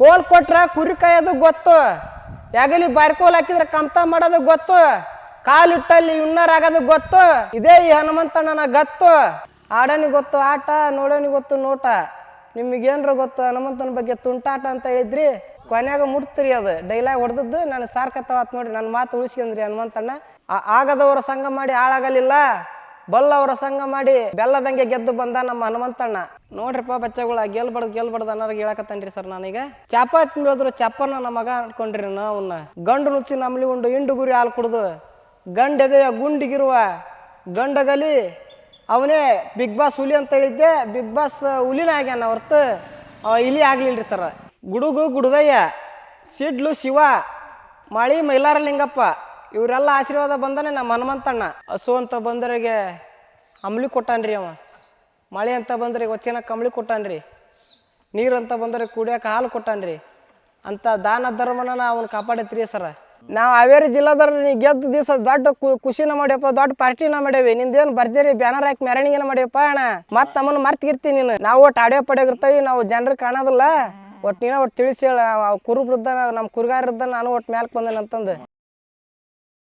ಕೋಲ್ ಕೊಟ್ರ ಕುರಿ ಕಾಯೋದು ಗೊತ್ತು. ಯಾಗಲಿ ಬಾರ್ಕೋಲ್ ಹಾಕಿದ್ರೆ ಕಮ್ತ ಮಾಡೋದು ಗೊತ್ತು. ಕಾಲಿಟ್ಟಲ್ಲಿ ವಿನ್ನರ್ ಆಗೋದು ಗೊತ್ತು. ಇದೇ ಈ ಹನುಮಂತಣ್ಣನ ಗತ್ತು. ಆಡೋನಿಗೆ ಗೊತ್ತು ಆಟ, ನೋಡೋನಿಗೆ ಗೊತ್ತು ನೋಟ. ನಿಮಗೇನ್ರ ಗೊತ್ತು? ಹನುಮಂತನ ಬಗ್ಗೆ ತುಂಟಾಟ ಅಂತ ಹೇಳಿದ್ರಿ? ಕೊನೆಯಾಗ ಮುಟ್ತೀರಿ ಅದು. ಡೈಲಾಗ್ ಹೊಡೆದದ್ದು ನಾನು ಸಾರ್ಕತ್ತವಾತ್ ನೋಡ್ರಿ. ನನ್ನ ಮಾತು ಉಳಿಸ್ಕೊಂಡ್ರಿ ಹನುಮಂತಣ್ಣ. ಆಗದವರ ಸಂಘ ಮಾಡಿ ಹಾಳಾಗಲಿಲ್ಲ. ಬಲ್ಲವರ ಸಂಘ ಮಾಡಿ ಬೆಲ್ಲದಂಗೆ ಗೆದ್ದು ಬಂದ ನಮ್ಮ ಹನುಮಂತಣ್ಣ. ನೋಡ್ರಿಪ್ಪ ಬಚ್ಚಗಳ, ಗೆಲ್ಬಾರ್ದು ಗೆಲ್ಬಾರ್ದು ಅನ್ನೋರ್ಗೆ ಹೇಳಕತ್ತೇನ್ರಿ ಸರ್ ನನಗೆ. ಚಪಾತಿ ಬೆಳೆದ್ರು ಚಪ್ಪನ ನಮ್ಮ ಮಗ ಅನ್ಕೊಂಡ್ರಿ ನಾವನ್ನ ಗಂಡು ನುಚ್ಚಿ ನಮ್ಲಿ ಉಂಡು ಇಂಡು ಗುರಿ ಹಾಲು ಕುಡ್ದು. ಗಂಡೆದೆಯ ಗುಂಡಿಗಿರುವ ಗಂಡಗಲಿ, ಅವನೇ ಬಿಗ್ ಬಾಸ್ ಹುಲಿ ಅಂತ ಹೇಳಿದ್ದೆ. ಬಿಗ್ ಬಾಸ್ ಹುಲಿನ ಆಗ್ಯಾನ ಹೊರ್ತು. ಇಲಿ ಆಗ್ಲಿಲ್ರಿ ಸರ್. ಗುಡುಗು, ಗುಡುದಯ್ಯ, ಸಿಡ್ಲು, ಶಿವ, ಮಳಿ ಮೈಲಾರ ಲಿಂಗಪ್ಪ ಇವರೆಲ್ಲ ಆಶೀರ್ವಾದ ಬಂದನೆ ನಮ್ಮ ಹನುಮಂತಣ್ಣ. ಹಸು ಅಂತ ಬಂದವರಿಗೆ ಅಂಬ್ಲಿ ಕೊಟ್ಟಾನ್ರಿ ಅವ. ಮಳೆ ಅಂತ ಬಂದ್ರೆ ಒಚ್ಚಿನ ಕಂಬಳಿ ಕೊಟ್ಟಾನ್ರಿ. ನೀರು ಅಂತ ಬಂದರೆ ಕುಡಿಯೋಕೆ ಹಾಲು ಕೊಟ್ಟಾನ್ರಿ. ಅಂತ ದಾನ ಧರ್ಮನ ಅವನು ಕಾಪಾಡತ್ರಿ ಸರ. ನಾವು ಹಾವೇರಿ ಜಿಲ್ಲಾದವ್ರು ನೀ ಗೆದ್ದು ದಿವಸ ದೊಡ್ಡ ಖುಷಿನ ಮಾಡ್ಯಪ್ಪ, ದೊಡ್ಡ ಪಾರ್ಟಿನ ಮಾಡೇವಿ ನಿಂದೇನು ಭರ್ಜರಿ ಬ್ಯಾನರ್ ಹಾಕಿ ಮೆರವಣಿಗೆನ ಮಾಡ್ಯಪ್ಪ ಅಣ್ಣ. ಮತ್ತೆ ನಮ್ಮನ್ನು ಮರ್ತಿರ್ತೀನಿ ನೀನು. ನಾವು ಒಟ್ಟು ಆಡಿಯೋ ಪಡೆಗಿರ್ತೀವಿ ನಾವು ಜನರು ಕಾಣೋದಿಲ್ಲ. ಒಟ್ಟು ನೀನ ಒಟ್ಟು ತಿಳಿಸಿ ಹೇಳ. ಕುರುಬ್ರದ್ದ ನಮ್ಮ ಕುರುಗಾರದ್ದ ನಾನು ಒಟ್ಟು ಮ್ಯಾಲ್ಕ್ ಬಂದೇನೆ ಅಂತಂದು